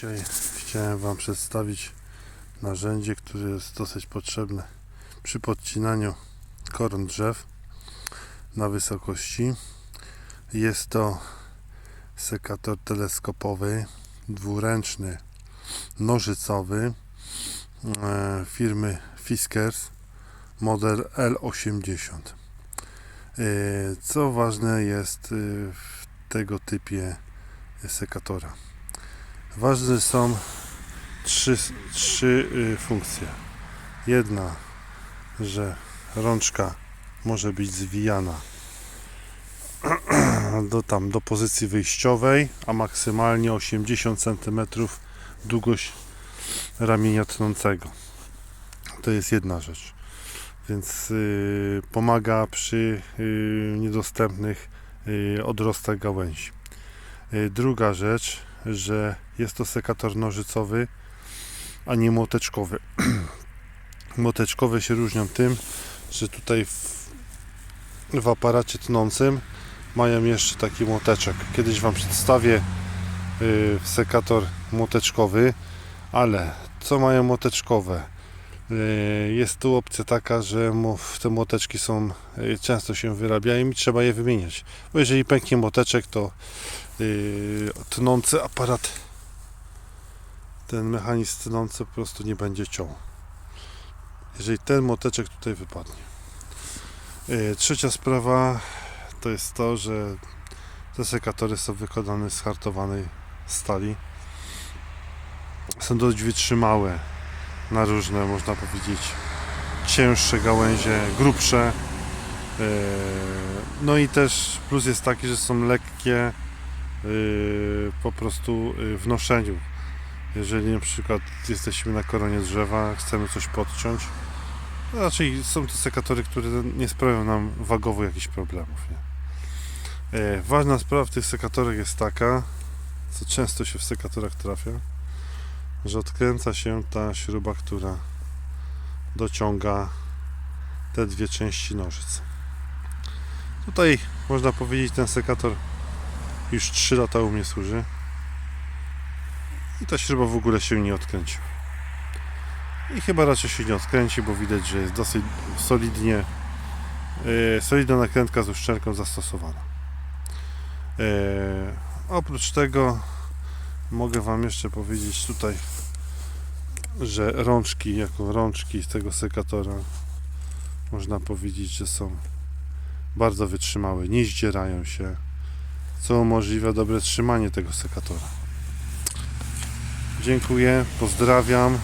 Dzisiaj chciałem Wam przedstawić narzędzie, które jest dosyć potrzebne przy podcinaniu koron drzew na wysokości. Jest to sekator teleskopowy, dwuręczny, nożycowy e, firmy Fiskars model L80. E, Co ważne jest e, w tego typie sekatora? Ważne są trzy, trzy y, funkcje. Jedna, że rączka może być zwijana do tam do pozycji wyjściowej, a maksymalnie 80 cm długość ramienia tnącego. To jest jedna rzecz. Więc y, pomaga przy y, niedostępnych y, odrostach gałęzi. Druga rzecz, że jest to sekator nożycowy, a nie młoteczkowy. Młoteczkowe się różnią tym, że tutaj w, w aparacie tnącym mają jeszcze taki młoteczek. Kiedyś Wam przedstawię y, sekator młoteczkowy, ale co mają młoteczkowe? Y, Jest tu opcja taka, że te młoteczki są y, często się wyrabiają i trzeba je wymieniać. Bo jeżeli pęknie młoteczek, to yy, tnący aparat, ten mechanizm tnący po prostu nie będzie ciął. Jeżeli ten moteczek tutaj wypadnie. Yy, trzecia sprawa to jest to, że te sekatory są wykonane z hartowanej stali. Są dość wytrzymałe na różne, można powiedzieć, cięższe gałęzie, grubsze. Yy, No i też plus jest taki, że są lekkie po prostu yy, w noszeniu. Jeżeli na przykład jesteśmy na koronie drzewa, chcemy coś podciąć, raczej są to sekatory, które nie sprawiają nam wagowo jakichś problemów. Nie? Yy, ważna sprawa w tych sekatorach jest taka, co często się w sekatorach trafia, że odkręca się ta śruba, która dociąga te dwie części nożyc. Tutaj można powiedzieć ten sekator już 3 lata u mnie służy. I ta śruba w ogóle się nie odkręci. I chyba raczej się nie odkręci, bo widać, że jest dosyć solidnie yy, solidna nakrętka z uszczelką zastosowana. Yy, oprócz tego mogę Wam jeszcze powiedzieć tutaj, że rączki, jako rączki z tego sekatora można powiedzieć, że są bardzo wytrzymałe, nie zdzierają się co umożliwia dobre trzymanie tego sekatora. Dziękuję, pozdrawiam.